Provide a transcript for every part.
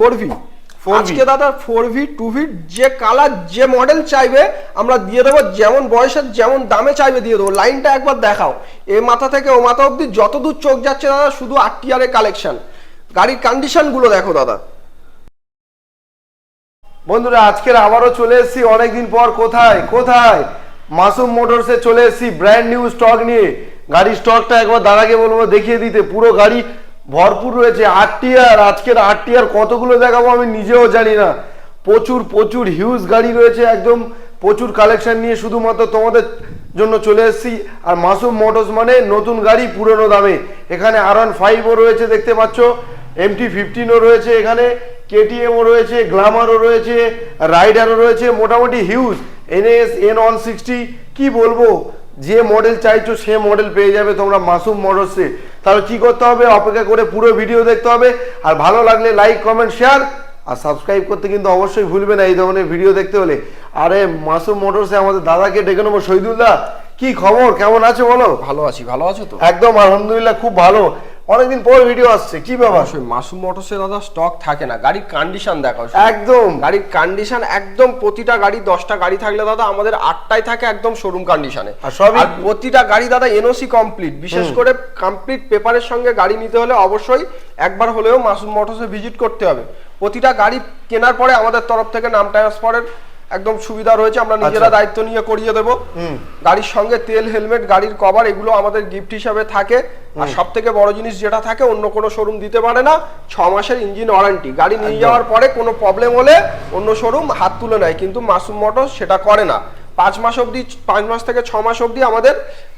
Four V. 4V আজকে দাদা four V two V যে কালার যে মডেল চাইবে আমরা দিয়ে দেবো যেমন বয়সের যেমন দামে চাইবে দিয়ে দেবো। লাইনটা একবার দেখাও। এ মাথা থেকে ও মাথা অবধি যত দূর চোখ যাচ্ছে দাদা শুধু আর টিয়ারের কালেকশন গাড়ির কন্ডিশনগুলো দেখো দাদা। বন্ধুরা আজকের আবারও চলে এসেছি অনেকদিন পর। কোথায়? কোথায়? মাসুম মোটরসে চলে এসেছি। ব্র্যান্ড নিউ স্টক নিয়ে। গাড়ির স্টকটা একবার দাদাকে বলব দেখিয়ে দিতে। পুরো গাড়ি ভরপুর রয়েছে। আটটি আর আজকের আটটি আর কতগুলো দেখাবো আমি নিজেও জানি না। প্রচুর প্রচুর হিউজ গাড়ি রয়েছে একদম। প্রচুর কালেকশন নিয়ে শুধুমাত্র তোমাদের জন্য চলে এসেছি। আর মাসুম মোটরস মানে নতুন গাড়ি, পুরনো দামে। এখানে আর ওয়ান ফাইভও রয়েছে, দেখতে পাচ্ছ। এমটি ফিফটিনও রয়েছে এখানে। কেটিএমও রয়েছে গ্লামারও রয়েছে রাইডারও রয়েছে, মোটামুটি huge NS N one sixty কী বলব? যে মডেল চাইছো সে মডেল পেয়ে যাবে তোমরা মাসুম মোটরসে। তাহলে কি করতে হবে? অপেক্ষা করে পুরো ভিডিও দেখতে হবে। আর ভালো লাগলে লাইক কমেন্ট শেয়ার আর সাবস্ক্রাইব করতে কিন্তু অবশ্যই ভুলবে না এই ধরনের ভিডিও দেখতে হলে। আরে মাসুম মোটরসে আমাদের দাদাকে ডেকে নেব, শহীদুল্লাহ। কি খবর? কেমন আছে বলো? ভালো আছি ভালো আছো তো? একদম আলহামদুলিল্লাহ খুব ভালো। অনেকদিন পর ভিডিও আসছে কি ব্যাপার? অবশ্যই মাসুম মোটরসে দাদা স্টক থাকে না। গাড়ির কন্ডিশন দেখাও একদম। গাড়ির কন্ডিশন একদম প্রতিটা গাড়ি দশটা গাড়ি থাকলে দাদা আমাদের আটটাই থাকে একদম শোরুম কন্ডিশনে আর প্রতিটা গাড়ি দাদা এনওসি কমপ্লিট বিশেষ করে কমপ্লিট পেপারের সঙ্গে গাড়ি নিতে হলে অবশ্যই একবার হলেও মাসুম মোটরসে ভিজিট করতে হবে। প্রতিটা গাড়ি কেনার পরে আমাদের তরফ থেকে নাম ট্রান্সফারের একদম সুবিধা রয়েছে আমরা নিজেরা আচ্ছা। দায়িত্ব নিয়ে করিয়ে দেবো। গাড়ির সঙ্গে তেল হেলমেট গাড়ির কভার এগুলো আমাদের গিফট হিসাবে থাকে। আর সব থেকে বড় জিনিস যেটা থাকে অন্য কোনো শোরুম দিতে পারে না। ছ মাসের ইঞ্জিন ওয়ারেন্টি গাড়ি নিয়ে যাওয়ার পরে কোনো প্রবলেম হলে অন্য শোরুম হাত তুলে নেয়। কিন্তু মাসুম মোটর সেটা করে না। পাঁচ মাস অবধি পাঁচ মাস থেকে ছ মাস অবধি আমাদের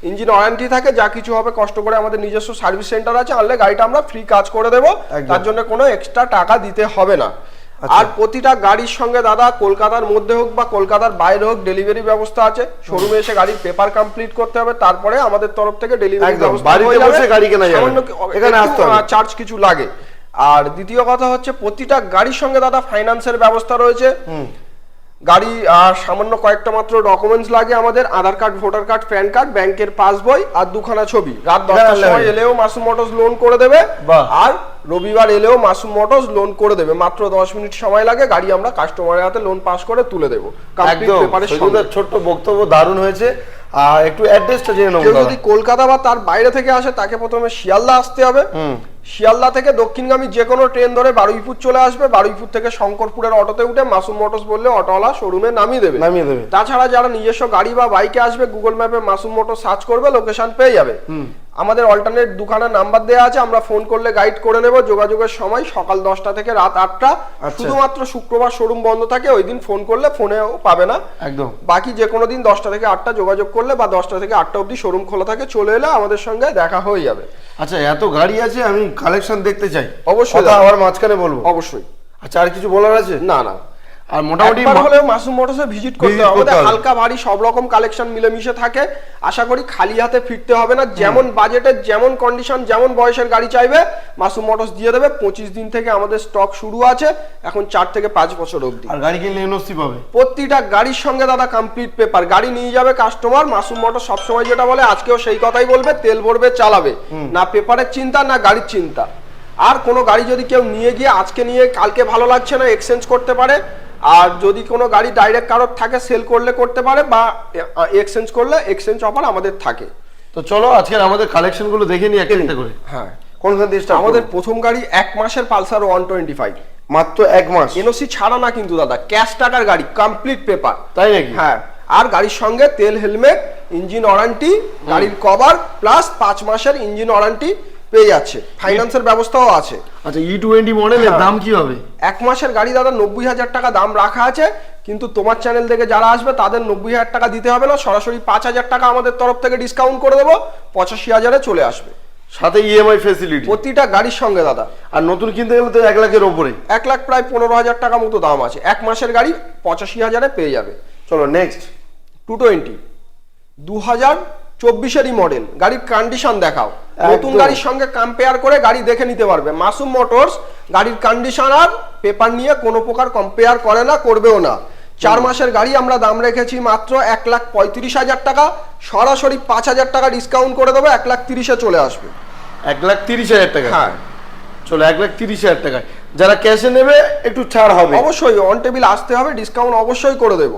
ইঞ্জিন ওয়ারেন্টি থাকে। যা কিছু হবে কষ্ট করে আমাদের নিজস্ব সার্ভিস সেন্টার আছে আনলে গাড়িটা আমরা ফ্রি কাজ করে দেবো। তার জন্য কোনো এক্সট্রা টাকা দিতে হবে না। আর প্রতিটা গাড়ির সঙ্গে দাদা কলকাতার মধ্যে হোক বা কলকাতার বাইরে হোক ডেলিভারি ব্যবস্থা আছে। শোরুমে এসে গাড়ির পেপার কমপ্লিট করতে হবে তারপরে আমাদের তরফ থেকে ডেলিভারি ব্যবস্থা বাড়িতে বসে গাড়ি কেনা যাবে। এখানে আসতে হবে। চার্জ কিছু লাগে। আর দ্বিতীয় কথা হচ্ছে প্রতিটা গাড়ির সঙ্গে দাদা ফাইন্যান্সের ব্যবস্থা রয়েছে। গাড়ি আর সামান্য কয়েকটা মাত্র ডকুমেন্টস লাগে আমাদের Aadhaar card voter card PAN card ব্যাংকের পাসবই আর দুখানা ছবি। রাত দশটার সময় এলেও মাসুম মোটরস লোন করে দেবে। আর রবিবার এলেও মাসুম মোটরস লোন করে দেবে। মাত্র দশ মিনিট সময় লাগে গাড়ি আমরা কাস্টমারের হাতে লোন পাস করে তুলে দেবো। ছোট্ট বক্তব্য দারুণ হয়েছে। আর একটু অ্যাড্রেসটা জেনে নেব যদি কলকাতা বা তার বাইরে থেকে আসে তাকে প্রথমে শিয়ালদা আসতে হবে। শিয়ালদা থেকে দক্ষিণগামী যে কোনো ট্রেন ধরে বারুইপুর চলে আসবে। বারুইপুর থেকে শঙ্করপুরের অটোতে উঠে মাসুম মোটরস বললে অটোওয়ালা শোরুমে নামিয়ে দেবে। নামিয়ে দেবে। তাছাড়া যারা নিজস্ব গাড়ি বা বাইকে আসবে গুগল ম্যাপে মাসুম মোটর সার্চ করবে লোকেশন পেয়ে যাবে। আমাদের অল্টারনেট দুখানা নাম্বার দেওয়া আছে আমরা ফোন করলে গাইড করে নেব। যোগাযোগের সময় সকাল দশটা থেকে রাত আটটা। আচ্ছা। শুধুমাত্র শুক্রবার শোরুম বন্ধ থাকে ওই দিন ফোন করলে ফোনেও পাবে না। একদম। বাকি যে কোনো দিন দশটা থেকে আটটা যোগাযোগ করলে বা দশটা থেকে আটটা অবধি শোরুম খোলা থাকে চলে এলে আমাদের সঙ্গে দেখা হয়ে যাবে। আচ্ছা এত গাড়ি আছে আমি কালেকশন দেখতে চাই। অবশ্যই। আবার মাঝখানে বলব। অবশ্যই। আচ্ছা আর কিছু বলার আছে? না না। আর মোটামুটি হলেও মাসুম মোটরসে ভিজিট করতে হবে। আমাদের। হালকা ভারী সব রকম কালেকশন মিলেমিশে থাকে। আশা করি খালি হাতে ফিরতে হবে না। যেমন বাজেটের যেমন কন্ডিশন যেমন বয়সের গাড়ি চাইবে মাসুম মোটরস দিয়ে দেবে। পঁচিশ দিন থেকে আমাদের স্টক শুরু আছে। এখন চার থেকে পাঁচ বছর অবধি। আর গাড়ি কিনলে এনওসি পাবে? প্রতিটা গাড়ির সঙ্গে দাদা কমপ্লিট পেপার গাড়ি নিয়ে যাবে কাস্টমার মাসুম মোটর সবসময় যেটা বলে আজকেও সেই কথাই বলবে তেল ভরবে চালাবে। না পেপারের চিন্তা না গাড়ির চিন্তা। আর কোনো গাড়ি যদি কেউ নিয়ে গিয়ে আজকে নিয়ে কালকে ভালো লাগছে না এক্সচেঞ্জ করতে পারে। আর যদি কোনো গাড়ি ডাইরেক্ট কারোর থাকে সেল করলে করতে পারে বা এক্সচেঞ্জ করলে এক্সচেঞ্জ অফার আমাদের থাকে। তো চলো আজকের আমাদের কালেকশনগুলো দেখে নিই একটা করে। হ্যাঁ। কোনখান start আমাদের প্রথম গাড়ি এক মাসের পালসার ওয়ান টোয়েন্টি ফাইভ মাত্র এক মাস? এনওসি ছাড়া না কিন্তু দাদা ক্যাশ টাকার গাড়ি কমপ্লিট পেপার তাই নাকি? হ্যাঁ। আর গাড়ির সঙ্গে তেল হেলমেট ইঞ্জিন ওয়ারেন্টি গাড়ির কভার প্লাস পাঁচ মাসের ইঞ্জিন ওয়ারেন্টি পেয়ে যাচ্ছে। ফাইন্যান্সের ব্যবস্থাও আছে। আচ্ছা ই টোয়েন্টি মডেলের। দাম কি হবে? এক মাসের গাড়ি দাদা নব্বই হাজার টাকা দাম রাখা আছে কিন্তু তোমার চ্যানেল থেকে যারা আসবে তাদের নব্বই হাজার টাকা দিতে হবে না সরাসরি পাঁচ হাজার টাকা আমাদের তরফ থেকে ডিসকাউন্ট করে দেবো পঁচাশি হাজারে চলে আসবে। সাথে E ইএমআই ফেসিলিটি প্রতিটা গাড়ির সঙ্গে দাদা। আর নতুন কিনতে গেলে তো এক লাখের ওপরে। এক লাখ প্রায় পনেরো হাজার টাকা মতো দাম আছে। এক মাসের গাড়ি পঁচাশি হাজারে পেয়ে যাবে। চলো নেক্সট টু টোয়েন্টি দু হাজার চব্বিশেরই মডেল গাড়ির কন্ডিশন দেখাও। নতুন গাড়ির সঙ্গে কম্পেয়ার করে গাড়ি দেখে নিতে পারবে। মাসুম মোটরস গাড়ির কন্ডিশন আর পেপার নিয়ে কোনো প্রকার কম্পেয়ার করে না করবেও না। চার মাসের গাড়ি আমরা দাম রেখেছি মাত্র এক লাখ পঁয়ত্রিশ হাজার টাকা। সরাসরি পাঁচ হাজার টাকা ডিসকাউন্ট করে দেবো এক লাখ তিরিশে চলে আসবে। এক লাখ তিরিশ হাজার টাকা? হ্যাঁ। চলো এক লাখ তিরিশ হাজার টাকায় যারা ক্যাশে নেবে একটু ছাড় হবে। অবশ্যই অন টেবিল আসতে হবে ডিসকাউন্ট অবশ্যই করে দেবো।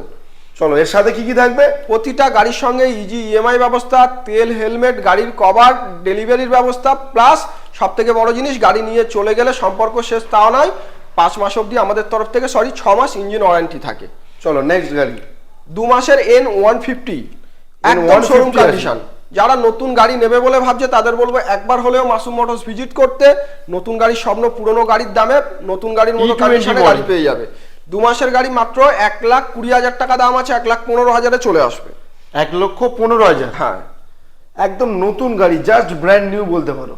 চলো এর সাথে কি কি থাকবে? প্রতিটা গাড়ির সঙ্গে ইজি ইএমআই ব্যবস্থা তেল হেলমেট গাড়ির কভার ডেলিভারির ব্যবস্থা প্লাস সব থেকে বড় জিনিস গাড়ি নিয়ে চলে গেলে সম্পর্ক শেষ তাও নয় পাঁচ মাস অবধি আমাদের তরফ থেকে সরি ছ মাস ইঞ্জিন ওয়ারেন্টি থাকে। চলো নেক্সট গাড়ি। দু মাসের এন ওয়ান ফিফটি একদম শোরুম কন্ডিশন যারা নতুন গাড়ি নেবে বলে ভাবছে তাদের বলব একবার হলেও মাসুম মোটরস ভিজিট করতে নতুন গাড়ির স্বপ্ন পুরনো গাড়ির দামে নতুন গাড়ির মতো কন্ডিশনে গাড়ি পেয়ে যাবে। দু মাসের গাড়ি মাত্র এক লাখ কুড়ি হাজার টাকা দাম আছে এক লাখ পনেরো হাজারে চলে আসবে। এক লক্ষ পনেরো হাজার? হ্যাঁ। একদম নতুন গাড়ি জাস্ট ব্র্যান্ড নিউ বলতে পারো।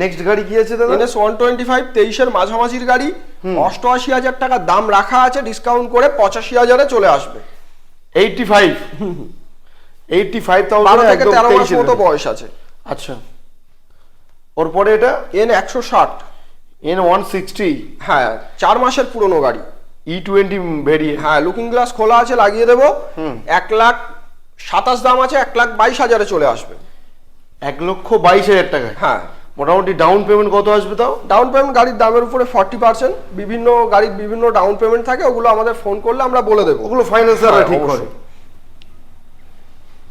নেক্সট গাড়ি কি আছে দাদা? এনএস ওয়ান টোয়েন্টি ফাইভ তেইশের মাঝামাঝির গাড়ি অষ্টআশি হাজার টাকা দাম রাখা আছে ডিসকাউন্ট করে পঁচাশি হাজারে চলে আসবে। Eighty five? Eighty five thousand থেকে তেরো মাস মতো বয়স আছে। আচ্ছা। ওর পরে এটা? এন একশো ষাট। এন ওয়ান সিক্সটি হ্যাঁ চার মাসের পুরনো গাড়ি। ই টোয়েন্টি ভেরিয়ে হ্যাঁ লুকিং গ্লাস খোলা আছে লাগিয়ে দেবো। এক লাখ সাতাশ দাম আছে এক লাখ বাইশ হাজারে চলে আসবে। এক লক্ষ বাইশ হাজার টাকায়? হ্যাঁ। মোটামুটি ডাউন পেমেন্ট কত আসবে তাও? ডাউন পেমেন্ট গাড়ির দামের উপরে ফর্টি পার্সেন্ট বিভিন্ন গাড়ির বিভিন্ন ডাউন পেমেন্ট থাকে ওগুলো আমাদের ফোন করলে আমরা বলে দেবো। ওগুলো ফাইন্যান্সাররা ঠিক করে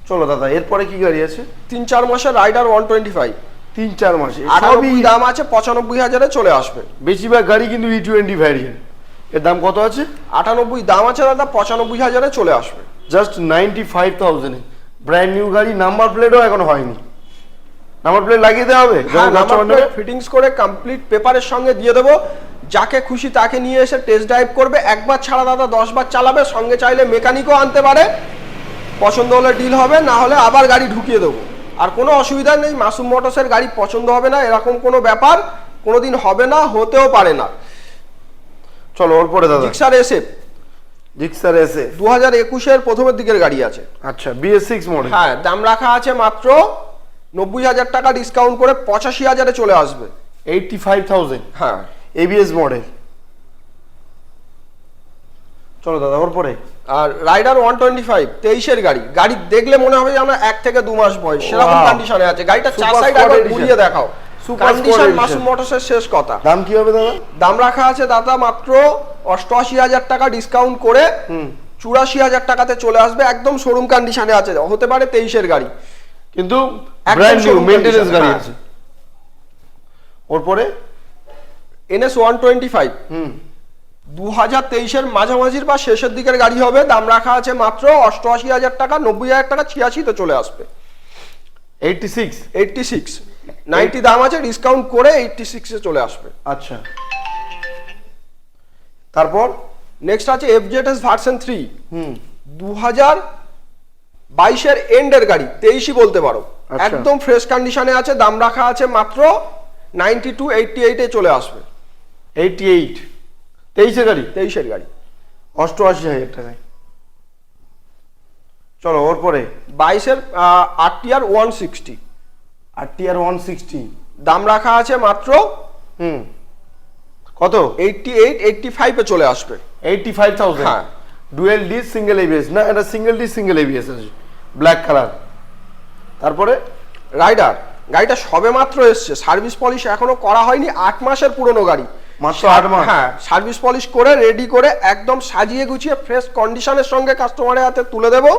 চলো দাদা এরপরে কি গাড়ি আছে? তিন চার মাসের রাইডার ওয়ান টোয়েন্টি ফাইভ তিন চার মাসে। সবই দাম আছে পঁচানব্বই হাজারে চলে আসবে। বেশিরভাগ গাড়ি কিন্তু ই টোয়েন্টি ভ্যারিয়েন্ট এর দাম কত আছে? আটানব্বই দাম আছে দাদা পঁচানব্বই হাজারে চলে আসবে। জাস্ট নাইনটি ফাইভ থাউজেন্ডে ব্র্যান্ড নিউ গাড়ি নাম্বার প্লেটও এখনও হয়নি। নাম্বার প্লেট লাগিয়ে দেওয়া হবে? হ্যাঁ? ফিটিংস করে কমপ্লিট পেপারের সঙ্গে দিয়ে দেবো। যাকে খুশি তাকে নিয়ে এসে টেস্ট ড্রাইভ করবে। একবার ছাড়া দাদা দশ বার চালাবে। সঙ্গে চাইলে মেকানিকও আনতে পারে। পছন্দ হলে ডিল হবে না হলে আবার গাড়ি ঢুকিয়ে দেবো। আর কোনো অসুবিধা নেই মাসুম মোটরসের গাড়ি পছন্দ হবে না এরকম কোনো ব্যাপার কোনোদিন হবে না হতেও পারে না। চলো ওর পরে দাদা। জিক্সার এসে জিক্সার এসে। দু হাজার একুশের প্রথমের দিকের গাড়ি আছে। আচ্ছা বিএস সিক্স মডেল। হ্যাঁ দাম রাখা আছে মাত্র নব্বই হাজার টাকা ডিসকাউন্ট করে পঁচাশি হাজারে চলে আসবে। Eighty five thousand. হ্যাঁ। ABS model. চলো দাদা ওর পরে। আর রাইডার ওয়ান টোয়েন্টি ফাইভ তেইশের গাড়ি। গাড়ি দেখলে মনে হবে যেন এক থেকে দু মাস বয়স। সেরকম. কন্ডিশনে আছে। গাড়িটা চার সাইড একবার ঘুরিয়ে দেখাও। কন্ডিশন মাসুম মোটরসের শেষ কথা। দাম কি হবে দাদা? দাম রাখা আছে দাদা মাত্র অষ্টআশি হাজার টাকা ডিসকাউন্ট করে চুরাশি হাজার টাকাতে চলে আসবে। একদম শোরুম কন্ডিশনে আছে। হতে পারে তেইশের গাড়ি। কিন্তু ব্র্যান্ড নিউ মেইনটেনেন্স গাড়ি হ্যাঁ। আছে। ওর পরে? এনএস ওয়ান টোয়েন্টি ফাইভ হুম। দু হাজার তেইশের মাঝামাঝির বা শেষের দিকের গাড়ি হবে। দাম রাখা আছে মাত্র অষ্টআশি হাজার টাকা নব্বই হাজার টাকা ছিয়াশিতে চলে আসবে। Eighty six eighty six ninety দাম আছে ডিসকাউন্ট করে এইটটি সিক্সে চলে আসবে। আচ্ছা। তারপর নেক্সট আছে F Z S version three হুম। দু হাজার বাইশের এন্ডের গাড়ি তেইশই বলতে পারো। আচ্ছা। একদম ফ্রেশ কন্ডিশনে আছে দাম রাখা আছে মাত্র নাইনটি টু এইটটি এইটে চলে আসবে। এইটটি এইট তেইশে গাড়ি? তেইশের গাড়ি। অষ্টআশি হাজার টাকায়। চলো ওর পরে। বাইশের R T R one sixty R TR one sixty দাম রাখা আছে মাত্র হুম কত? এইটটি এইট এইটটি ফাইভে চলে আসবে। Eighty five thousand. হ্যাঁ। ডুয়েল ডি সিঙ্গেল এবিএস না এটা সিঙ্গেল ডি সিঙ্গেল এবিএস আছে। Black colour. তারপরে রাইডার। গাড়িটা সবে মাত্র এসছে। সার্ভিস পলিশ এখনও করা হয়নি। আট মাসের পুরনো গাড়ি। মাত্র আট মাস। হ্যাঁ সার্ভিস পলিশ করে রেডি করে একদম সাজিয়ে গুছিয়ে ফ্রেশ কন্ডিশনের সঙ্গে কাস্টমারের হাতে তুলে দেবো।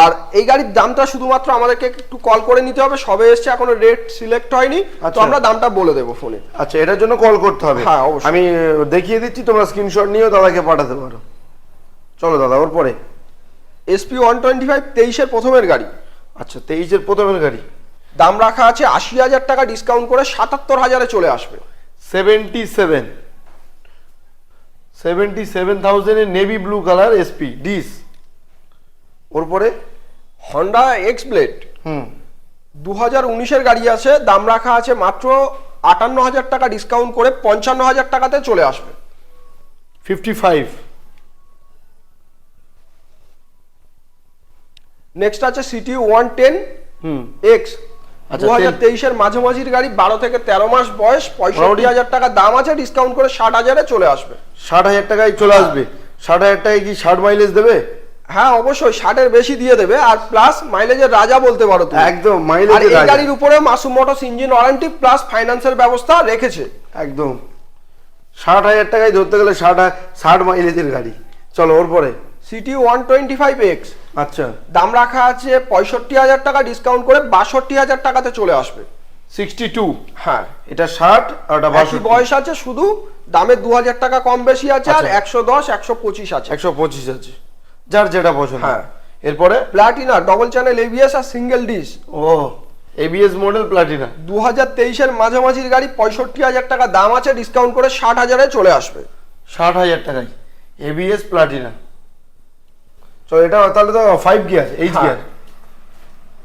আর এই গাড়ির দামটা শুধুমাত্র আমাদেরকে একটু কল করে নিতে হবে। সবে এসছে এখনও রেট সিলেক্ট হয়নি। তো আচ্ছা। আমরা দামটা বলে দেবো ফোনে আচ্ছা এটার জন্য কল করতে হবে। হ্যাঁ, অবশ্যই। আমি দেখিয়ে দিচ্ছি তোমরা স্ক্রিনশট নিয়েও দাদাকে পাঠাতে পারো। চলো দাদা ওর পরে। এসপি ওয়ান টোয়েন্টি ফাইভ তেইশের প্রথমের গাড়ি। আচ্ছা তেইশের প্রথমের গাড়ি। দাম রাখা আছে আশি হাজার টাকা ডিসকাউন্ট করে সাতাত্তর হাজারে চলে আসবে। Seventy seven seventy seven থাউজেন্ডের navy blue colour SP disc ওর পরে হন্ডা এক্স ব্লেড হুম। দু হাজার উনিশের গাড়ি আছে দাম রাখা আছে মাত্র আটান্ন হাজার টাকা ডিসকাউন্ট করে পঞ্চান্ন হাজার টাকাতে চলে আসবে। ফিফটি ফাইভ নেক্সট আছে সিটি ওয়ান টেন হুম। এক্স দু হাজার তেইশের মাঝামাঝির গাড়ি বারো থেকে তেরো মাস বয়স পঁয়ষট্টি হাজার টাকা দাম আছে ডিসকাউন্ট করে ষাট হাজারে চলে আসবে। ষাট হাজার টাকায় চলে আসবে। ষাট হাজার টাকায় কি ষাট মাইলেজ দেবে? হ্যাঁ অবশ্যই ষাটের বেশি দিয়ে দেবে আর প্লাস মাইলেজের রাজা বলতে পারো তুমি। একদম আর এই গাড়ির উপরে Masum Motors engine warranty plus ফাইন্যান্সের ব্যবস্থা রেখেছে। একদম। ষাট হাজার টাকায় ধরতে গেলে ষাট ষাট মাইলেজের গাড়ি। চলো ওর পরে। CT one twenty five X আচ্ছা। দাম রাখা আছে পঁয়ষট্টি হাজার টাকা ডিসকাউন্ট করে বাষট্টি হাজার টাকাতে চলে আসবে। Sixty two. হ্যাঁ। এটা ষাট আর একই বাষট্টি। বয়স আছে শুধু দামে দু হাজার টাকা কম বেশি আছে আর আচ্ছা। একশো দশ একশো পঁচিশ আছে। একশো পঁচিশ আছে। যার যেটা পছন্দ। হ্যাঁ। এরপরে? প্লাটিনা ডবল চ্যানেল এবিএস আর সিঙ্গেল ডিস ও এবিএস মডেল প্লাটিনা দু হাজার তেইশের মাঝামাঝির গাড়ি পঁয়ষট্টি হাজার টাকা দাম আছে ডিসকাউন্ট করে ষাট হাজারে চলে আসবে। ষাট হাজার টাকায়। এবিএস প্লাটিনা এটা তাহলে তো ফাইভ গিয়ার এইট। গিয়ার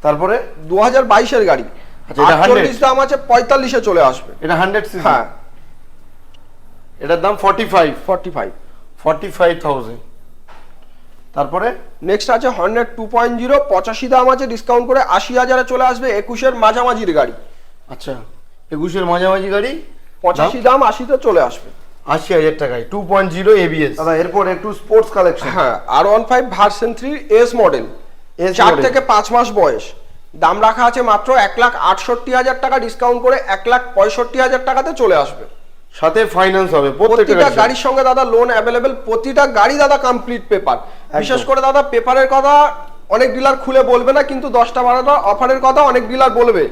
তারপরে? দু হাজার বাইশের গাড়ি। আচ্ছা, এটা 100 আটচল্লিশ দাম আছে পঁয়তাল্লিশে চলে আসবে। এটা হান্ড্রেড হ্যাঁ। এটার দাম forty five forty five forty five thousand তারপরে? নেক্সট আছে হন্ড্রেড টু পয়েন্ট জিরো পঁচাশি দাম আছে ডিসকাউন্ট করে আশি হাজারে চলে আসবে একুশের মাঝামাঝির গাড়ি। আচ্ছা একুশের মাঝামাঝি গাড়ি? পঁচাশি দাম আশিতে চলে আসবে। আশি হাজার টাকায় টু পয়েন্ট জিরো এবিএস দাদা এরপর একটু স্পোর্টস কালেকশন হ্যাঁ R one five version three S model চার থেকে পাঁচ মাস বয়স। দাম রাখা আছে মাত্র এক লাখ আটষট্টি হাজার টাকা ডিসকাউন্ট করে এক লাখ পঁয়ষট্টি হাজার টাকাতে চলে আসবে। সাথে ফাইন্যান্স হবে প্রত্যেকটা গাড়ির সঙ্গে। দাদা লোন অ্যাভেলেবেল প্রতিটা গাড়ি দাদা কমপ্লিট পেপার বিশেষ করে দাদা পেপারের কথা অনেক ডিলার খুলে বলবে না কিন্তু দশটা বারোটা অফারের কথা অনেক ডিলার বলবে।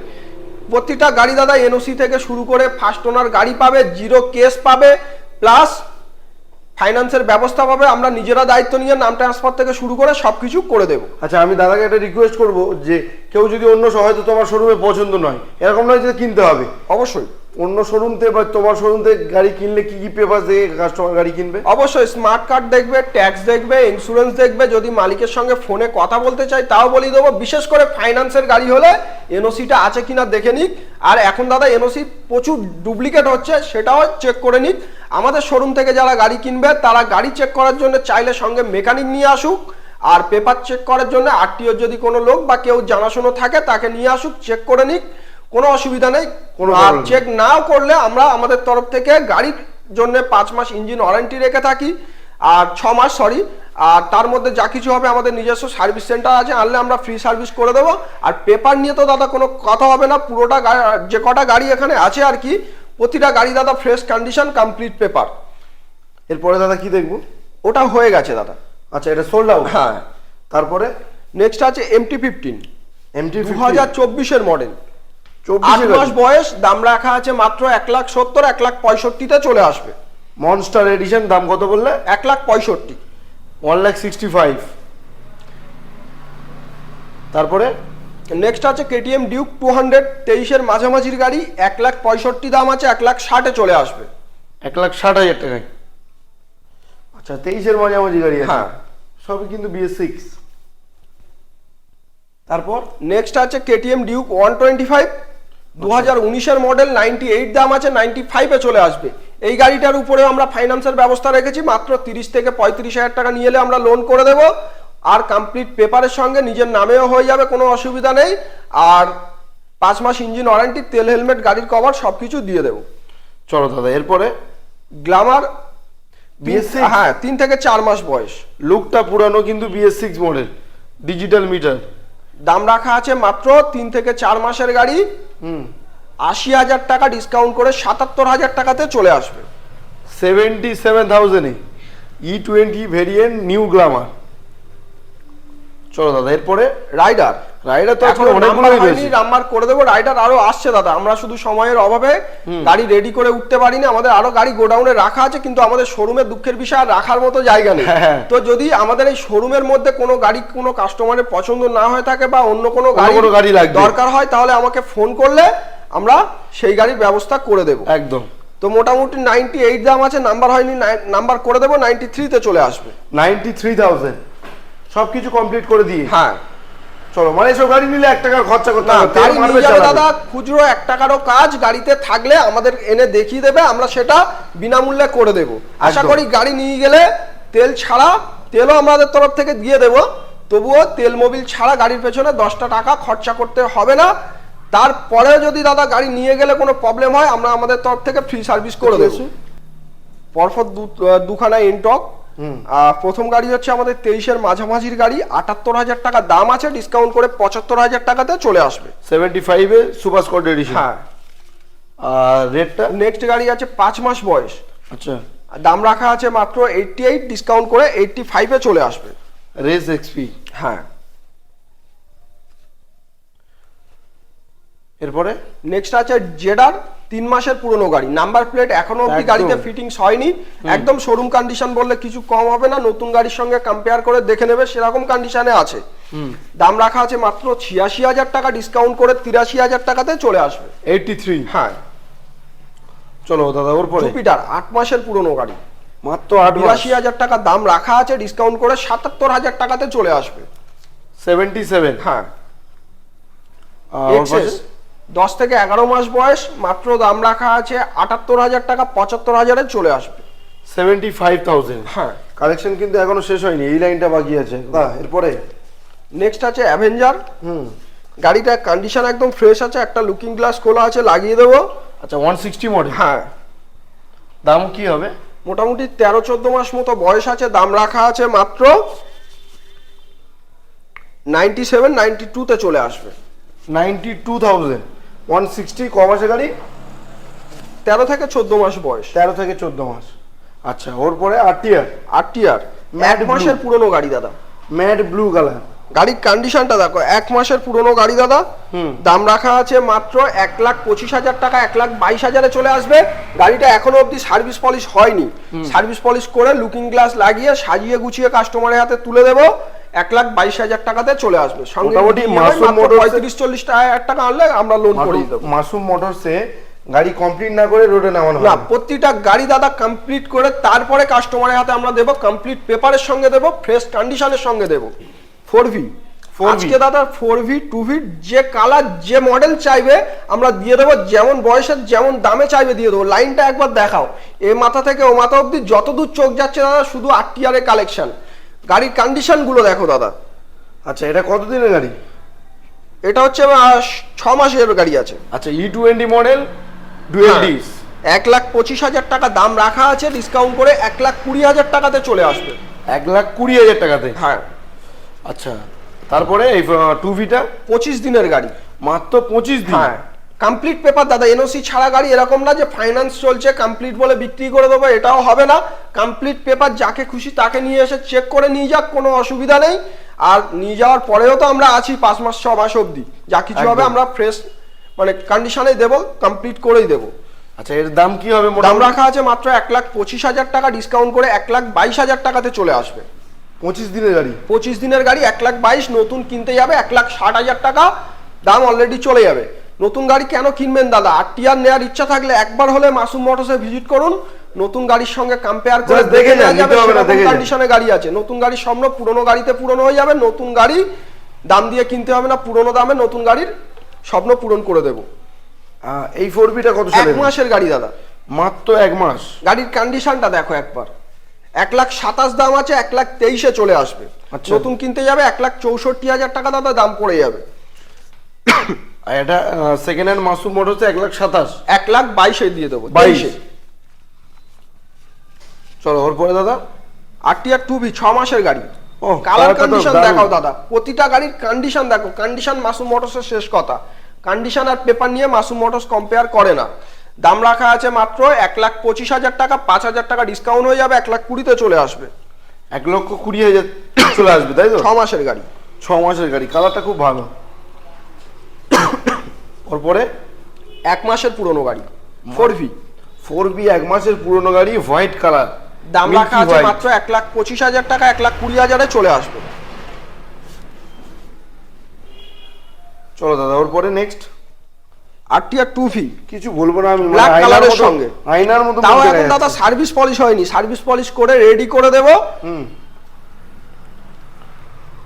প্রতিটা গাড়ি দাদা এনওসি থেকে শুরু করে ফার্স্ট ওনার গাড়ি পাবে জিরো কেস পাবে প্লাস ফাইন্যান্সের ব্যবস্থা পাবে আমরা নিজেরা দায়িত্ব নিয়ে নাম ট্রান্সফার থেকে শুরু করে সবকিছু করে দেবো। আচ্ছা আমি দাদাকে একটা রিকোয়েস্ট করব যে কেউ যদি অন্য হয়তো তোমার শোরুমে পছন্দ নয় এরকম নয় যে কিনতে হবে? অবশ্যই। অন্য শোরুম থেকে বা তোমার শোরুম থেকে গাড়ি কিনলে কি কি পেপার দিয়ে কাস্টমার গাড়ি কিনবে? অবশ্যই স্মার্ট কার্ড দেখবে ট্যাক্স দেখবে ইন্স্যুরেন্স দেখবে, যদি মালিকের সঙ্গে ফোনে কথা বলতে চাই তাও বলি দেবো। বিশেষ করে ফাইন্যান্সের গাড়ি হলে এনওসিটা আছে কিনা দেখে নিক। আর এখন দাদা এনওসি প্রচুর ডুপ্লিকেট হচ্ছে, সেটাও চেক করে নিক। আমাদের শোরুম থেকে যারা গাড়ি কিনবে, তারা গাড়ি চেক করার জন্য চাইলে সঙ্গে মেকানিক নিয়ে আসুক। আর পেপার চেক করার জন্য আরটিওর যদি কোনো লোক বা কেউ জানাশোনা থাকে, তাকে নিয়ে আসুক চেক করে নিক। কোনো অসুবিধা নেই। কোনো আর চেক নাও করলে আমরা আমাদের তরফ থেকে গাড়ির জন্য পাঁচ মাস ইঞ্জিন ওয়ারেন্টি রেখে থাকি। আর ছ মাস সরি আর তার মধ্যে যা কিছু হবে আমাদের নিজস্ব সার্ভিস সেন্টার আছে আনলে আমরা ফ্রি সার্ভিস করে দেবো। আর পেপার নিয়ে তো দাদা কোনো কথা হবে না পুরোটা যে কটা গাড়ি এখানে আছে আর কি প্রতিটা গাড়ি দাদা ফ্রেশ কন্ডিশন কমপ্লিট পেপার এরপরে দাদা কি দেখব? ওটা হয়ে গেছে দাদা। আচ্ছা এটা সোল্ড আউট হ্যাঁ। তারপরে? নেক্সট আছে এমটি ফিফটিন এমটি দু হাজার চব্বিশের মডেল আট মাস বয়স দাম রাখা আছে মাত্র এক লাখ সত্তর এক লাখ পঁয়ষট্টিতে চলে আসবে। মনস্টার এডিশন দাম কত বললে? এক লাখ পঁয়ষট্টি। ওয়ান লাখ সিক্সটি ফাইভ তারপরে? নেক্সট আছে কেটিএম ডিউক টু হান্ড্রেড তেইশের মাঝামাঝির গাড়ি এক লাখ পঁয়ষট্টি দাম আছে এক লাখ ষাটে চলে আসবে। এক লাখ ষাট হাজার টাকায়। আচ্ছা তেইশের মাঝামাঝি গাড়ি হ্যাঁ। সবই কিন্তু বিএস সিক্স তারপর? নেক্সট আছে KTM Duke one twenty five দু হাজার উনিশের মডেল নাইনটি এইট দাম আছে নাইনটি ফাইভে চলে আসবে। এই গাড়িটার উপরে আমরা ফাইন্যান্সের ব্যবস্থা রেখেছি মাত্র তিরিশ থেকে পঁয়ত্রিশ হাজার টাকা নিয়ে এলে আমরা লোন করে দেব। আর কমপ্লিট পেপারের সঙ্গে নিজের নামেও হয়ে যাবে কোনো অসুবিধা নেই। আর পাঁচ মাস ইঞ্জিন ওয়ারেন্টি তেল হেলমেট গাড়ির কভার সব কিছু দিয়ে দেবো। চলো দাদা এরপরে? Glamour BS6? হ্যাঁ তিন থেকে চার মাস বয়স। লুকটা পুরানো কিন্তু BS six model digital meter দাম রাখা আছে মাত্র তিন থেকে চার মাসের গাড়ি। আশি হাজার টাকা ডিসকাউন্ট করে সাতাত্তর হাজার টাকাতে চলে আসবে। Seventy seven থাউজেন্ডে E twenty variant new Glamour চলো দাদা এরপরে রাইডার রাইডার তো এখন অনেকগুলোই রয়েছে। নাম্বার করে দেবো। রাইডার আরও আসছে দাদা। আমরা শুধু সময়ের অভাবে গাড়ি রেডি করে উঠতে পারিনি। আমাদের আরও গাড়ি গোডাউনে রাখা আছে কিন্তু আমাদের শোরুমে দুঃখের বিষয় আর রাখার মতো জায়গা নেই। হ্যাঁ। তো যদি আমাদের এই শোরুমের মধ্যে কোনো গাড়ি কোনো কাস্টমারের পছন্দ না হয়ে থাকে বা অন্য কোনো গাড়ি দরকার হয় তাহলে আমাকে ফোন করলে আমরা সেই গাড়ির ব্যবস্থা করে দেবো। একদম। তো মোটামুটি নাইনটি এইট দাম আছে নাম্বার হয়নি নাম্বার করে দেবো নাইনটি থ্রিতে চলে আসবে। নাইনটি থ্রি থাউজেন্ড সব কিছু কমপ্লিট করে দিয়ে। হ্যাঁ। চলো মানে এসব গাড়ি নিলে এক টাকার খরচা করতে না হবে গাড়ি নিয়ে যাবে দাদা খুচরো এক টাকারও কাজ গাড়িতে থাকলে আমাদের এনে দেখিয়ে দেবে আমরা সেটা বিনামূল্যে করে দেব। আশা করি গাড়ি নিয়ে গেলে তেল ছাড়া তেলও আমাদের তরফ থেকে দিয়ে দেব। তবুও তেল মোবিল ছাড়া গাড়ির পেছনে দশটা টাকা খরচা করতে হবে না। তারপরে যদি দাদা গাড়ি নিয়ে গেলে কোনো প্রবলেম হয় আমরা আমাদের তরফ থেকে ফ্রি সার্ভিস করে দেবো। পরপর দুখানা ইনটক প্রথম গাড়ি হচ্ছে আমাদের তেইশের মাঝামাঝির গাড়ি। আটাত্তর হাজার টাকা দাম আছে ডিসকাউন্ট করে পঁচাত্তর হাজার টাকাতে চলে আসবে। সেভেন্টি ফাইভে সুপার স্কট এডিশন হ্যাঁ। আর রেটটা নেক্সট গাড়ি আছে পাঁচ মাস বয়স। আচ্ছা। আর দাম রাখা আছে মাত্র এইটটি এইট ডিসকাউন্ট করে এইটটি ফাইভে চলে আসবে। রেস এক্সপি হ্যাঁ। এরপরে নেক্সট আছে জেডার তিন মাসের পুরনো গাড়ি। নাম্বার প্লেট এখনও অব্দি গাড়িতে ফিটিংস হয়নি। একদম শোরুম কন্ডিশন বললে কিছু কম হবে না। নতুন গাড়ির সঙ্গে কম্পেয়ার করে দেখে নেবে সেরকম কন্ডিশনে আছে। দাম রাখা আছে মাত্র ছিয়াশি হাজার টাকা ডিসকাউন্ট করে তিরাশি হাজার টাকাতে চলে আসবে। এইটটি থ্রি হ্যাঁ। চলো দাদা ওর পরে। জুপিটার আট মাসের পুরনো গাড়ি। মাত্র আট মাস। বিরাশি হাজার টাকা দাম রাখা আছে ডিসকাউন্ট করে সাতাত্তর হাজার টাকাতে চলে আসবে। সেভেন্টি সেভেন হ্যাঁ দশ থেকে এগারো মাস বয়স মাত্র দাম রাখা আছে আটাত্তর হাজার টাকা পঁচাত্তর হাজারে চলে আসবে। সেভেন্টি ফাইভ থাউজেন্ড হ্যাঁ। কালেকশন কিন্তু এখনও শেষ হয়নি এই লাইনটা বাকি আছে। দাদা এরপরে? নেক্সট আছে অ্যাভেঞ্জার হুম। গাড়িটা কন্ডিশন একদম ফ্রেশ আছে একটা লুকিং গ্লাস খোলা আছে লাগিয়ে দেবো। আচ্ছা ওয়ান সিক্সটি মডেল হ্যাঁ। দাম কি হবে? মোটামুটি তেরো চোদ্দ মাস মতো বয়স আছে দাম রাখা আছে মাত্র নাইনটি সেভেন নাইনটি টুতে চলে আসবে। Ninety two thousand one sixty ক মাসে গাড়ি তেরো থেকে চোদ্দ মাস বয়স। তেরো থেকে চোদ্দ মাস। আচ্ছা ওর পরে আর টিয়ার আর। টিআর Matte মাসের পুরনো গাড়ি দাদা। ম্যাট ব্লু কালার গাড়ির কন্ডিশনটা দেখো এক মাসের পুরনো গাড়ি দাদা। হুম। দাম রাখা আছে মাত্র এক লাখ পঁচিশ হাজার টাকা এক লাখ বাইশ হাজারে চলে আসবে। গাড়িটা এখনও অবধি সার্ভিস পলিশ হয়নি। সার্ভিস পলিশ করে লুকিং গ্লাস লাগিয়ে সাজিয়ে গুছিয়ে কাস্টমারের হাতে তুলে দেবো। এক লাখ বাইশ হাজার টাকাতে চলে আসবে। মোটামুটি মাসুম মোটরসে- পঁয়ত্রিশ চল্লিশ হাজার টাকা আনলে আমরা লোন করিয়ে দেবো। মাসুম মোটরসে গাড়ি কমপ্লিট না করে রোডে নামানো না প্রতিটা গাড়ি দাদা কমপ্লিট করে তারপরে কাস্টমারের হাতে আমরা দেবো কমপ্লিট পেপারের সঙ্গে দেবো ফ্রেশ কন্ডিশনের সঙ্গে দেবো। ফোর ভি 4V আজকে দাদা ফোর ভি টু ভি যে কালার যে মডেল চাইবে আমরা দিয়ে দেবো যেমন বয়সের যেমন দামে চাইবে দিয়ে দেবো। লাইনটা একবার দেখাও। এ মাথা থেকে ও মাথা অব্দি যতদূর চোখ যাচ্ছে দাদা শুধু আরটিআর কালেকশন গাড়ির কন্ডিশনগুলো দেখো দাদা। আচ্ছা এটা কত দিনের গাড়ি? এটা হচ্ছে ছ মাসের গাড়ি আছে। আচ্ছা E twenty model dual. Disc এক লাখ পঁচিশ হাজার টাকা দাম রাখা আছে ডিসকাউন্ট করে এক লাখ কুড়ি হাজার টাকাতে চলে আসবে। এক লাখ কুড়ি হাজার টাকাতে? হ্যাঁ। আচ্ছা তারপরে এই টু ভিটা পঁচিশ দিনের গাড়ি। মাত্র পঁচিশ দিন? হ্যাঁ। কমপ্লিট পেপার দাদা এনওসি ছাড়া গাড়ি এরকম না যে ফাইন্যান্স চলছে কমপ্লিট বলে বিক্রি করে দেবো এটাও হবে না। কমপ্লিট পেপার যাকে খুশি তাকে নিয়ে এসে চেক করে নিয়ে যাক কোনো অসুবিধা নেই। আর নিয়ে যাওয়ার পরেও তো আমরা আছি পাঁচ মাস ছ মাস অবধি। যা কিছু হবে আমরা ফ্রেশ মানে কন্ডিশনে দেবো কমপ্লিট করেই দেবো। আচ্ছা এর দাম কি হবে দাম রাখা আছে মাত্র এক লাখ পঁচিশ হাজার টাকা ডিসকাউন্ট করে এক লাখ বাইশ হাজার টাকাতে চলে আসবে। পঁচিশ দিনের গাড়ি? পঁচিশ দিনের গাড়ি এক লাখ বাইশ নতুন কিনতে যাবে এক লাখ ষাট হাজার টাকা দাম অলরেডি চলে যাবে। নতুন গাড়ি কেন কিনবেন দাদা? আর টিআর নেওয়ার ইচ্ছা থাকলে একবার হলে মাসুম মোটরসে ভিজিট করুন। নতুন গাড়ির সঙ্গে কম্পেয়ার করে দেখে। কন্ডিশনে গাড়ি আছে। নতুন গাড়ির স্বপ্ন পুরনো গাড়িতে পুরনো হয়ে যাবে নতুন গাড়ি দাম দিয়ে কিনতে হবে না পুরনো দামে নতুন গাড়ির স্বপ্ন পূরণ করে দেবো। এই ফোর ভিটা কত এক মাসের গাড়ি দাদা। মাত্র এক মাস। গাড়ির কন্ডিশনটা দেখো একবার। এক লাখ সাতাশ দাম আছে এক লাখ তেইশে চলে আসবে। আচ্ছা। নতুন কিনতে যাবে এক লাখ চৌষট্টি হাজার টাকা দাদা দাম পড়ে যাবে। আর এটা সেকেন্ড হ্যান্ড মাসুম মোটরসে এক লাখ সাতাশ। এক লাখ বাইশে দিয়ে দেবো বাইশে। চলো ওর পরে দাদা। আরটিআর টু বি ছ মাসের গাড়ি। কালার কন্ডিশন দেখাও দাদা। প্রতিটা গাড়ির কন্ডিশন দেখো। কন্ডিশন মাসুম মোটরসের শেষ কথা। কন্ডিশন আর পেপার নিয়ে মাসুম মোটরস কম্পেয়ার করে না। দাম রাখা আছে মাত্র এক লাখ পঁচিশ হাজার টাকা পাঁচ হাজার টাকা ডিসকাউন্ট হয়ে যাবে এক লাখ কুড়িতে চলে আসবে। এক লক্ষ কুড়ি হাজার চলে আসবে তাই তো? ছ মাসের গাড়ি। ছ মাসের গাড়ি কালারটা খুব ভালো। ওর পরে এক মাসের পুরনো গাড়ি ফোর ভি ফোর ভি এক মাসের পুরনো গাড়ি হোয়াইট কালার দাম রাখা আছে মাত্র এক লাখ পঁচিশ হাজার টাকা এক লাখ কুড়ি হাজারে চলে আসবে। চলো দাদা ওর পরে নেক্সট আরটিআর টু ভি কিছু বলব না আমি মানে colour এর মতো- সঙ্গে। আয়নার মতো তাও এখন দাদা সার্ভিস পলিশ হয়নি। সার্ভিস পলিশ করে রেডি করে দেবো। হুম।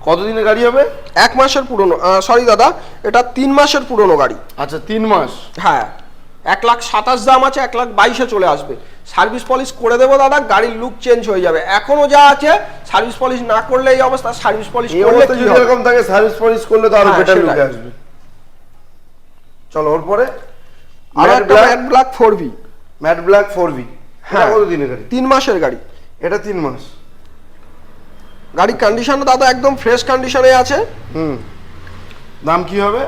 কতদিনের গাড়ি হবে? এক মাসের পুরনো সরি দাদা এটা তিন মাসের পুরনো গাড়ি। আচ্ছা তিন মাস? হ্যাঁ। এক লাখ সাতাশ দাম আছে এক লাখ বাইশে চলে আসবে। সার্ভিস পলিশ করে দেবো দাদা গাড়ির লুক চেঞ্জ হয়ে যাবে। এখনও যা আছে সার্ভিস পলিশ না করলে এই অবস্থা সার্ভিস পলিশ করলে কি? এরকম থাকে সার্ভিস পলিশ করলে তো আরও হ্যাঁ, বেটার সেটাই। লুকে আসবে। চলো ওর পরে আর একটা matte black four V matte black four V হ্যাঁ। কত দিনের গাড়ি? তিন মাসের গাড়ি। এটা তিন মাস। গাড়ির কন্ডিশন দাদা একদম ফ্রেশ কন্ডিশনে আছে। হুম। দাম কি হবে?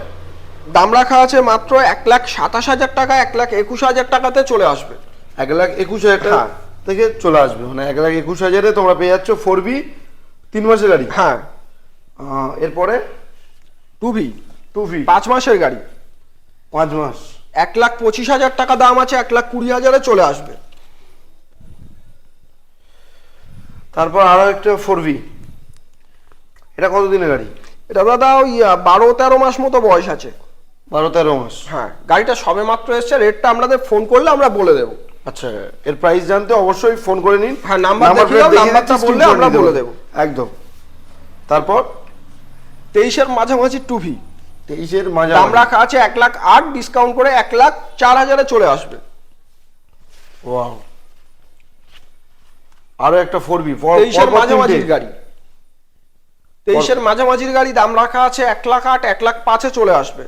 দাম রাখা আছে মাত্র এক লাখ সাতাশ হাজার টাকা এক লাখ একুশ হাজার টাকাতে চলে আসবে। এক লাখ একুশ হাজার টাকা হ্যাঁ। থেকে চলে আসবে। মানে এক লাখ একুশ হাজারে তোমরা পেয়ে যাচ্ছ ফোর বি তিন মাসের গাড়ি। হ্যাঁ। এরপরে? টু ভি টু ফি পাঁচ মাসের গাড়ি। পাঁচ মাস। এক লাখ পঁচিশ হাজার টাকা দাম আছে এক লাখ কুড়ি হাজারে চলে আসবে। তারপর আরও একটা ফোর বি এটা কত দিনের গাড়ি? এটা দাদা ওই বারো তেরো মাস মতো বয়স আছে। বারো তেরো মাস। হ্যাঁ গাড়িটা সবে মাত্র এসছে রেটটা আপনাদের ফোন করলে আমরা বলে দেবো। আচ্ছা এর প্রাইস জানতে অবশ্যই ফোন করে নিন। হ্যাঁ, নাম্বার নাম্বারটা বললে আমরা বলে দেবো। একদম। তারপর? তেইশের মাঝামাঝি টু ভি তেইশের মাঝে দাম রাখা আছে এক লাখ আট ডিসকাউন্ট করে এক লাখ চার হাজারে চলে আসবে। ওয়াও আরও একটা ফোর বি তেইশের মাঝামাঝির গাড়ি। তেইশের মাঝামাঝির গাড়ি দাম রাখা আছে এক লাখ আট এক লাখ পাঁচে চলে আসবে।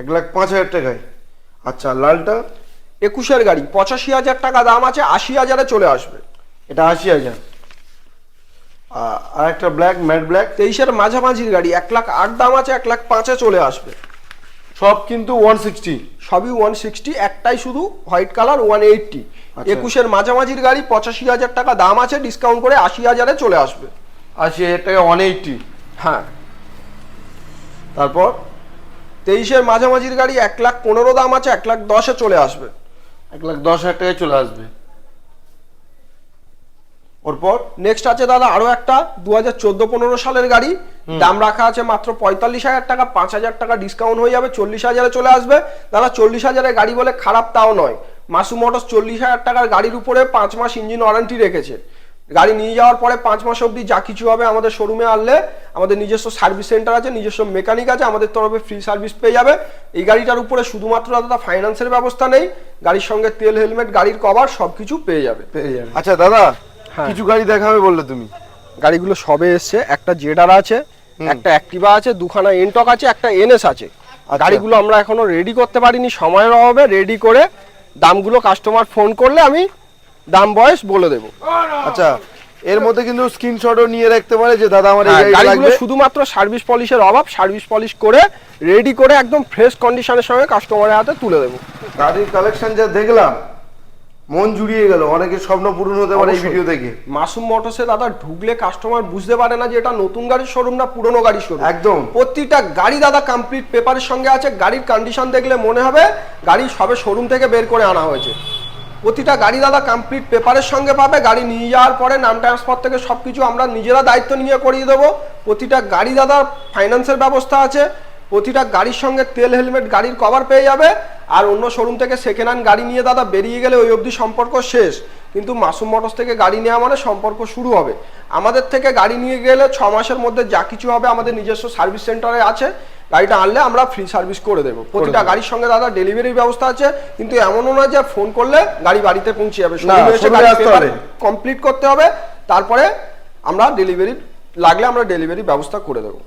এক লাখ পাঁচ হাজার টাকায়। আচ্ছা লালটা? একুশের গাড়ি পঁচাশি হাজার টাকা দাম আছে আশি হাজারে চলে আসবে। এটা আশি হাজার। আর একটা ব্ল্যাক ম্যাট ব্ল্যাক তেইশের মাঝামাঝির গাড়ি এক লাখ আট দাম আছে এক লাখ পাঁচে চলে আসবে। সব কিন্তু ওয়ান সিক্সটি সবই ওয়ান সিক্সটি একটাই শুধু হোয়াইট কালার ওয়ান এইটটি। একুশের মাঝামাঝির গাড়ি পঁচাশি হাজার টাকা দাম আছে ডিসকাউন্ট করে আশি হাজারে চলে আসবে। আশি হাজার টাকা ওয়ান হ্যাঁ। তারপর তেইশের মাঝামাঝির গাড়ি এক লাখ পনেরো দাম আছে এক লাখ দশে চলে আসবে। এক লাখ দশ হাজার টাকায় চলে আসবে। ওরপর নেক্সট আছে দাদা আরও একটা দু হাজার চোদ্দ পনেরো সালের গাড়ি। দাম রাখা আছে মাত্র পঁয়তাল্লিশ হাজার টাকা পাঁচ হাজার টাকা ডিসকাউন্ট হয়ে যাবে চল্লিশ হাজারে চলে আসবে। দাদা চল্লিশ হাজারের গাড়ি বলে খারাপ তাও নয়। মাসু মোটরস চল্লিশ হাজার টাকার গাড়ির উপরে পাঁচ মাস ইঞ্জিন ওয়ারেন্টি রেখেছে। গাড়ি নিয়ে যাওয়ার পরে পাঁচ মাস অবধি যা কিছু হবে আমাদের শোরুমে আনলে আমাদের নিজস্ব সার্ভিস সেন্টার আছে নিজস্ব মেকানিক আছে আমাদের তরফে ফ্রি সার্ভিস পেয়ে যাবে। এই গাড়িটার উপরে শুধুমাত্র দাদা ফাইন্যান্সের ব্যবস্থা নেই গাড়ির সঙ্গে তেল হেলমেট গাড়ির কভার সবকিছু পেয়ে যাবে। পেয়ে যাবে। আচ্ছা দাদা হ্যাঁ। কিছু গাড়ি দেখাবে বললে তুমি? গাড়িগুলো সবে এসছে একটা জেডার আছে একটা অ্যাক্টিভা আছে দুখানা এনটক আছে একটা এনএস আছে। গাড়িগুলো আমরা এখনও রেডি করতে পারিনি সময়ের অভাবে রেডি করে দামগুলো কাস্টমার ফোন করলে আমি দাম বয়স বলে দেবো। আচ্ছা এর মধ্যে কিন্তু স্ক্রিনশটও নিয়ে রাখতে পারে যে দাদা আমার এই হ্যাঁ, গাড়িগুলো শুধুমাত্র সার্ভিস পলিশের অভাব সার্ভিস পলিশ করে রেডি করে একদম ফ্রেশ কন্ডিশনের সঙ্গে কাস্টমারের হাতে তুলে দেবো। গাড়ির কালেকশন যা দেখলাম মন জুড়িয়ে গেল অনেকের স্বপ্ন পূরণ হতে পারে এই ভিডিও দেখে। মাসুম মোটরসে দাদা ঢুকলে কাস্টমার বুঝতে পারে না যে এটা নতুন গাড়ির শোরুম না পুরনো গাড়ির শোরুম একদম। প্রতিটা গাড়ি দাদা কমপ্লিট পেপারের সঙ্গে আছে গাড়ির কন্ডিশন দেখলে মনে হবে গাড়ি সবে শোরুম থেকে বের করে আনা হয়েছে। প্রতিটা গাড়ি দাদা কমপ্লিট পেপারের সঙ্গে পাবে গাড়ি নিয়ে যাওয়ার পরে নাম ট্রান্সফার থেকে সব কিছু আমরা নিজেরা দায়িত্ব নিয়ে করিয়ে দেবো। প্রতিটা গাড়ি দাদা ফাইন্যান্সের ব্যবস্থা আছে প্রতিটা গাড়ির সঙ্গে তেল হেলমেট গাড়ির কভার পেয়ে যাবে। আর অন্য শোরুম থেকে সেকেন্ড হ্যান্ড গাড়ি নিয়ে দাদা বেরিয়ে গেলে ওই অবধি সম্পর্ক শেষ। কিন্তু মাসুম মোটরস থেকে গাড়ি নেওয়া মানে সম্পর্ক শুরু হবে। আমাদের থেকে গাড়ি নিয়ে গেলে ছ মাসের মধ্যে যা কিছু হবে আমাদের নিজস্ব সার্ভিস সেন্টারে আছে। গাড়িটা আনলে আমরা ফ্রি সার্ভিস করে দেবো। প্রতিটা গাড়ির সঙ্গে দাদা ডেলিভারির ব্যবস্থা আছে। কিন্তু এমনও নয় যে ফোন করলে গাড়ি বাড়িতে পৌঁছে যাবে। না। কমপ্লিট করতে হবে। তারপরে আমরা ডেলিভারি লাগলে আমরা ডেলিভারি ব্যবস্থা করে দেবো।